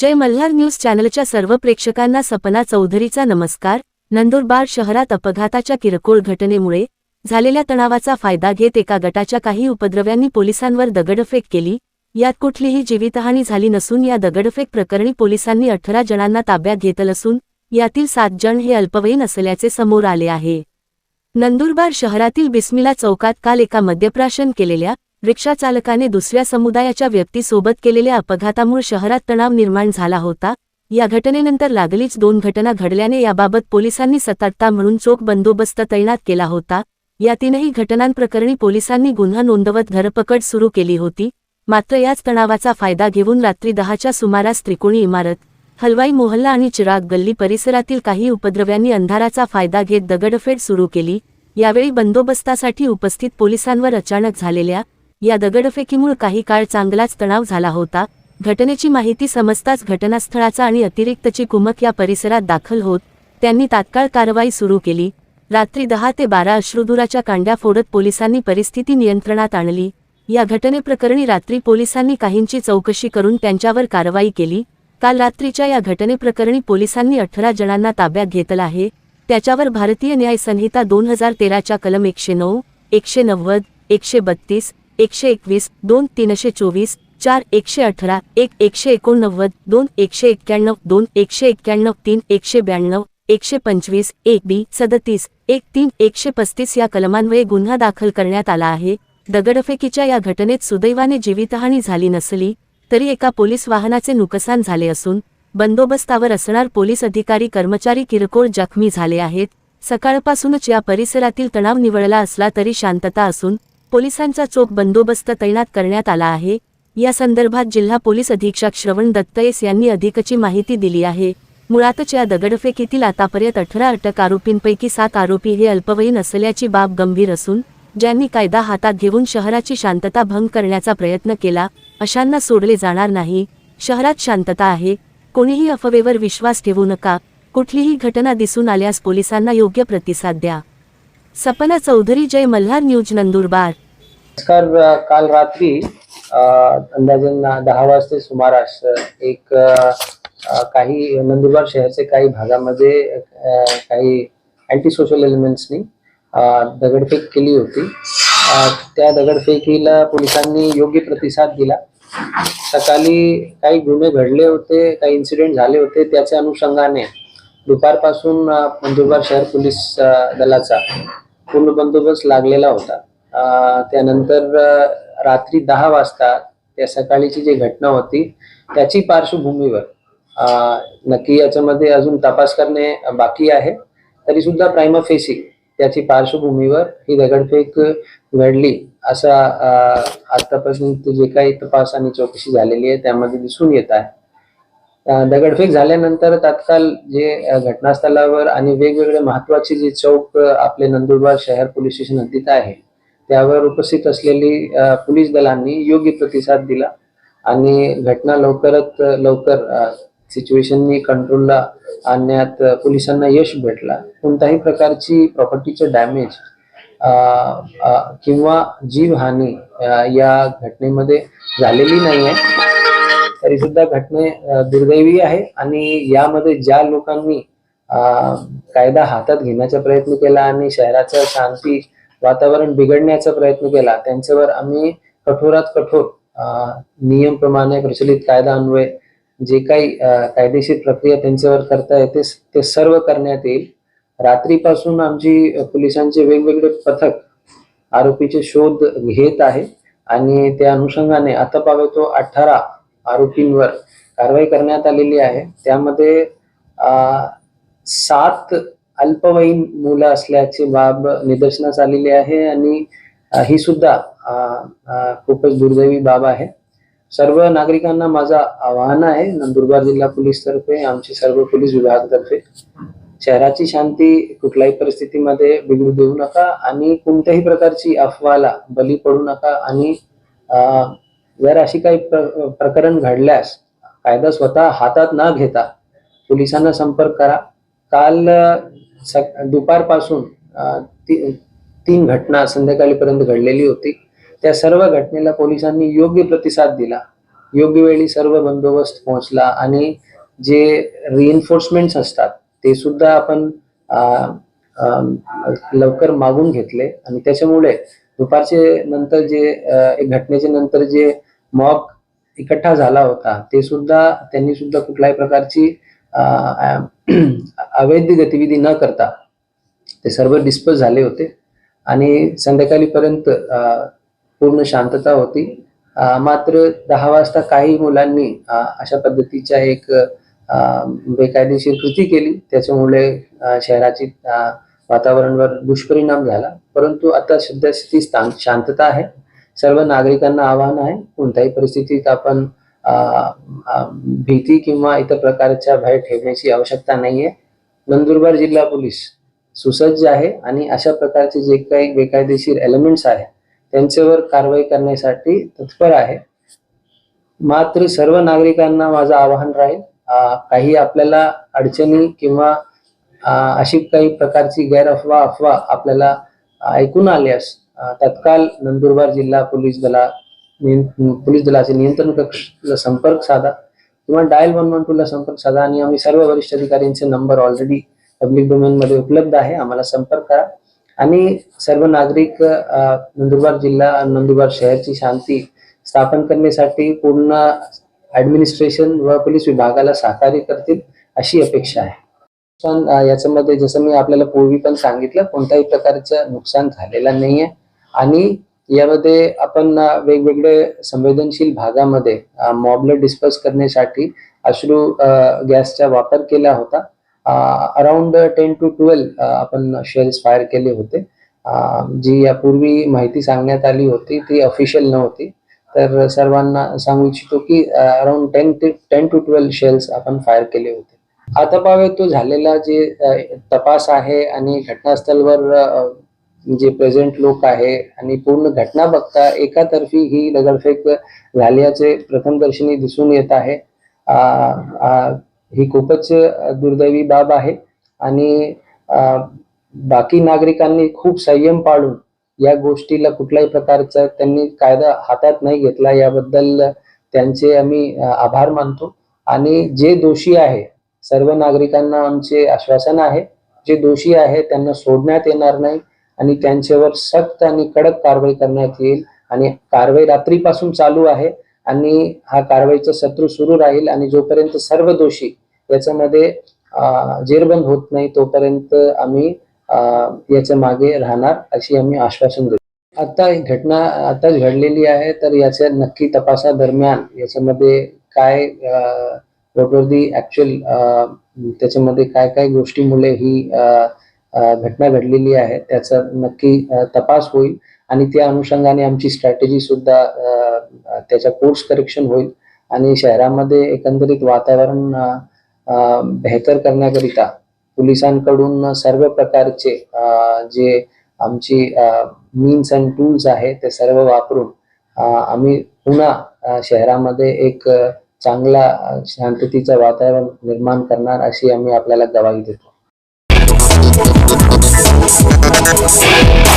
जय Malhar news चॅनलच्या सर्व प्रेक्षकांना सपना चौधरीचा नमस्कार. नंदुरबार शहरात अपघाताच्या किरकोळ घटनेमुळे झालेल्या तणावाचा फायदा घेत एका गटाच्या काही उपद्रव्यांनी पोलिसांवर दगडफेक केली. यात कुठलीही जीवितहानी झाली नसून या दगडफेक प्रकरणी पोलिसांनी अठरा जणांना ताब्यात घेतलं असून यातील सात जण हे अल्पवयीन असल्याचे समोर आले आहे. नंदुरबार शहरातील बिस्मिला चौकात काल एका मद्यप्राशन केलेल्या रिक्षाचालकाने दुसऱ्या समुदायाच्या व्यक्तीसोबत केलेल्या अपघातामुळे शहरात तणाव निर्माण झाला होता. या घटनेनंतर लागलीच दोन घटना घडल्याने याबाबत पोलिसांनी सतर्कता म्हणून चोख बंदोबस्त तैनात केला होता. या तीनही घटनांप्रकरणी पोलिसांनी गुन्हा नोंदवत धरपकड सुरू केली होती. मात्र याच तणावाचा फायदा घेऊन रात्री दहाच्या सुमारास त्रिकोणी इमारत हलवाई मोहल्ला आणि चिराग गल्ली परिसरातील काही उपद्रव्यांनी अंधाराचा फायदा घेत दगडफेड सुरू केली. यावेळी बंदोबस्तासाठी उपस्थित पोलिसांवर अचानक झालेल्या या दगडफेकीमुळे काही काळ चांगलाच तणाव झाला होता. घटनेची माहिती समजताच घटनास्थळाचा आणि अतिरिक्तची कुमक या परिसरात दाखल होत त्यांनी तात्काळ कारवाई सुरू केली. रात्री दहा ते बारा अश्रुधुराच्या कांड्या फोडत पोलिसांनी परिस्थिती नियंत्रणात आणली. या घटनेप्रकरणी रात्री पोलिसांनी काहींची चौकशी करून त्यांच्यावर कारवाई केली. काल रात्रीच्या या घटनेप्रकरणी पोलिसांनी अठरा जणांना ताब्यात घेतलं आहे. त्याच्यावर भारतीय न्याय संहिता दोन हजार तेराच्या कलम एकशे नऊ एकशे नव्वद एकशे बत्तीस एकशे एकवीस दोन तीनशे चोवीस चार एकशे अठरा एक एकशे एकोणनव्वद दोन एकशे एक्क्याण्णव दोन एकशे एक्क्याण्णव तीन एकशे ब्याण्णव एकशे पंचवीस एक बी सदतीस एक तीन एकशे पस्तीस या कलमांवये गुन्हा दाखल करण्यात आला आहे. दगडफेकीच्या या घटनेत सुदैवाने जीवितहानी झाली नसली तरी एका पोलीस वाहनाचे नुकसान झाले असून बंदोबस्तावर असणार पोलीस अधिकारी कर्मचारी किरकोळ जखमी झाले आहेत. सकाळपासूनच या परिसरातील तणाव निवळला असला तरी शांतता असून पोलिसांचा चोख बंदोबस्त तैनात करण्यात आला आहे. या संदर्भात जिल्हा पोलीस अधीक्षक श्रवण दत्तयस यांनी अधिकची माहिती दिली आहे. मुळातच या दगडफेकीतील आतापर्यंत अठरा अटक आरोपींपैकी सात आरोपी हे अल्पवयीन असल्याची बाब गंभीर असून ज्यांनी कायदा हातात घेऊन शहराची शांतता भंग करण्याचा प्रयत्न केला अशांना सोडले जाणार नाही. शहरात शांतता आहे. कोणीही अफवेवर विश्वास ठेवू नका. कुठलीही घटना दिसून आल्यास पोलिसांना योग्य प्रतिसाद द्या. सपना चौधरी जय मल्हार न्यूज नंदुरबार. नमस्कार काल रात्री अंदाजे दहा वाजते सुमारास एक काही नंदुरबार शहराचे काही भागामध्ये काही अँटी सोशल एलिमेंट्सनी दगडफेक केली होती. त्या दगडफेकीला पोलिसांनी योग्य प्रतिसाद दिला. सकाळी काही गुन्हे घडले होते काही इन्सिडेंट झाले होते त्याच्या अनुषंगाने दुपारपासून नंदुरबार शहर पोलीस दलाचा पूर्ण बंदोबस्त लागलेला होता. त्यानंतर रात्री दहा वाजता त्या सकाळीची जी घटना होती त्याची पार्श्वभूमीवर नक्की याच्यामध्ये अजून तपास करणे बाकी आहे. तरी सुद्धा प्रायमा फेसी त्याची पार्श्वभूमीवर ही दगडफेक घडली असा आतापासून जे काही तपास आणि चौकशी झालेली आहे त्यामध्ये दिसून येत आहे. दगडफेक झाल्यानंतर तात्काळ जे घटनास्थळावर आणि वेगवेगळे महत्त्वाचे जे चौक आपले नंदुरबार शहर पोलीस स्टेशन हद्दीत आहे त्यावर उपस्थित असलेली पोलीस दलांनी योग्य प्रतिसाद दिला आणि घटना लवकरात लवकर सिच्युएशननी कंट्रोलला आणण्यात पोलिसांना यश भेटला. कोणत्याही प्रकारची प्रॉपर्टीचे डॅमेज किंवा जीवहानी या घटनेमध्ये झालेली नाही आहे तरी सुद्धा घटने दुर्दैवी आहे आणि यामध्ये ज्या लोकांनी कायदा हातात घेण्याचा प्रयत्न केला आणि शहराचं शांती वातावरण बिघडण्याचा प्रयत्न केला त्यांच्यावर आम्ही कठोरात कठोर नियमप्रमाणे प्रचलित कायदा अन्वय जे काही कायदेशीर प्रक्रिया त्यांच्यावर करता येते ते सर्व करण्यात येईल. रात्रीपासून आमची पोलिसांचे वेगवेगळे पथक आरोपीचे शोध घेत आहे आणि त्या अनुषंगाने आता पावे तो अठरा आरोपींवर कारवाई करण्यात आलेली आहे. त्यामध्ये सात अल्पवयीन मुलं असल्याची बाब निदर्शनास आलेली आहे आणि ही सुद्धा खूपच दुर्दैवी बाब आहे. सर्व नागरिकांना माझं आवाहन आहे नंदुरबार जिल्हा पोलीस तर्फे आमचे सर्व पोलीस विभागातर्फे शहराची शांती कुठल्याही परिस्थितीमध्ये बिघडू देऊ नका आणि कोणत्याही प्रकारची अफवाला बली पडू नका आणि जर अशी काही प्र- प्रकरण घडल्यास कायदा स्वतः हातात न घेता पोलिसांना संपर्क करा. काल दुपारपासून ती- तीन घटना संध्याकाळीपर्यंत घडलेली होती. त्या सर्व घटनेला पोलिसांनी योग्य प्रतिसाद दिला. योग्य वेळी सर्व बंदोबस्त पोहोचला आणि जे रिइन्फोर्समेंट्स असतात ते सुद्धा आपण लवकर मागून घेतले. आणि त्याच्यामुळे दुपारचे नंतर जे घटनेचे नंतर जे मॉक इकट्ठा झाला होता. ते सुद्धा त्यांनी सुद्धा कुठल्याही प्रकारची अवैध गतिविधी न करता ते सर्व डिस्पोज झाले होते. आणि संध्याकाळीपर्यंत पूर्ण शांतता होती. मात्र दहा वाजता काही मुलांनी अशा पद्धतीच्या एक बेकायदेशीर कृती केली. त्याच्यामुळे शहराची वातावरणावर दुष्परिणाम झाला. परंतु आता सध्या स्थिती शांतता आहे. सर्व नागरिकांना आवाहन आहे. कोणत्याही परिस्थितीत आपण भीती किंवा इतर प्रकारच्या भय ठेवण्याची आवश्यकता नाहीये. नंदुरबार जिल्हा पोलीस सुसज्ज आहे आणि अशा प्रकारचे जे काही बेकायदेशीर एलिमेंट्स आहेत त्यांच्यावर कारवाई करण्यासाठी तत्पर आहे. मात्र सर्व नागरिकांना माझं आवाहन राहील काही आपल्याला अडचणी किंवा अशी काही प्रकारची गैरअफवा अफवा आपल्याला ऐकून आल्यास तत्काल तत्काळ नंदुरबार जिल्हा पोलीस दला पोलीस दलाचे नियंत्रण कक्षला संपर्क साधा. किंवा डायल वन वन ला संपर्क साधा आणि आम्ही सर्व वरिष्ठ अधिकाऱ्यांचे नंबर ऑलरेडी पब्लिक डोमेन मध्ये उपलब्ध आहे. आम्हाला संपर्क करा. आणि सर्व नागरिक नंदुरबार जिल्हा नंदुरबार शहरची शांती स्थापन करण्यासाठी पूर्ण ऍडमिनिस्ट्रेशन व पोलीस विभागाला सहकार्य करतील अशी अपेक्षा आहे. पण याच्यामध्ये जसं मी आपल्याला पूर्वी पण सांगितलं कोणत्याही प्रकारचं नुकसान झालेलं नाहीये. आणि यामध्ये आपण वेगवेगळे संवेदनशील भागामध्ये मॉबला डिस्पर्स करण्यासाठी अश्रू गॅसचा वापर केला होता. अराउंड टेन टू ट्वेल्व आपण शेल्स फायर केले होते. जी यापूर्वी माहिती सांगण्यात आली होती ती ऑफिशियल नव्हती. तर सर्वांना सांगू इच्छितो की अराउंड टेन ते टेन टू ट्वेल्व शेल्स आपण फायर केले होते. आता पावे तो झालेला जे तपास आहे आणि घटनास्थळवर जे प्रेझेंट लोक आहे आणि पूर्ण घटना बघता एकातर्फी ही दगडफेक झाल्याचे प्रथमदर्शनी दिसून येत आहे. ही खूपच दुर्दैवी बाब आहे आणि बाकी नागरिकांनी खूप संयम पाळून या गोष्टीला कुठल्याही प्रकारचा त्यांनी कायदा हातात नाही घेतला याबद्दल त्यांचे आम्ही आभार मानतो. आणि जे दोषी आहे सर्व नागरिकांना आमचे आश्वासन आहे जे दोषी आहे त्यांना सोडण्यात येणार नाही. आणि त्यांच्यावर सक्त आणि कडक कारवाई करण्यात येईल. आणि कारवाई रात्रीपासून चालू आहे आणि हा कारवाईचा शत्रू सुरू राहील आणि जोपर्यंत सर्व दोषी याच्यामध्ये जेरबंद होत नाही तोपर्यंत आम्ही याच्या मागे राहणार अशी आम्ही आश्वासन देतो. आता ही घटना आताच घडलेली आहे तर याच्या नक्की तपासादरम्यान याच्यामध्ये काय व्हॉट ऍक्च्युअल त्याच्यामध्ये काय काय गोष्टीमुळे ही अं, घटना घडलेली आहे त्याचा नक्की तपास होईल आणि त्या अनुषंगाने आमची स्ट्रॅटेजी सुद्धा त्याचा कोर्स करेक्शन होईल आणि शहरामध्ये एकंदरीत वातावरण बेहतर करण्याकरिता पोलिसांकडून सर्व प्रकारचे जे आमची मीन्स अँड टूल्स आहे ते सर्व वापरून आम्ही पुन्हा शहरामध्ये एक चांगला शांततेचं वातावरण निर्माण करणार अशी आम्ही आपल्याला गवाही देतो. Thank you.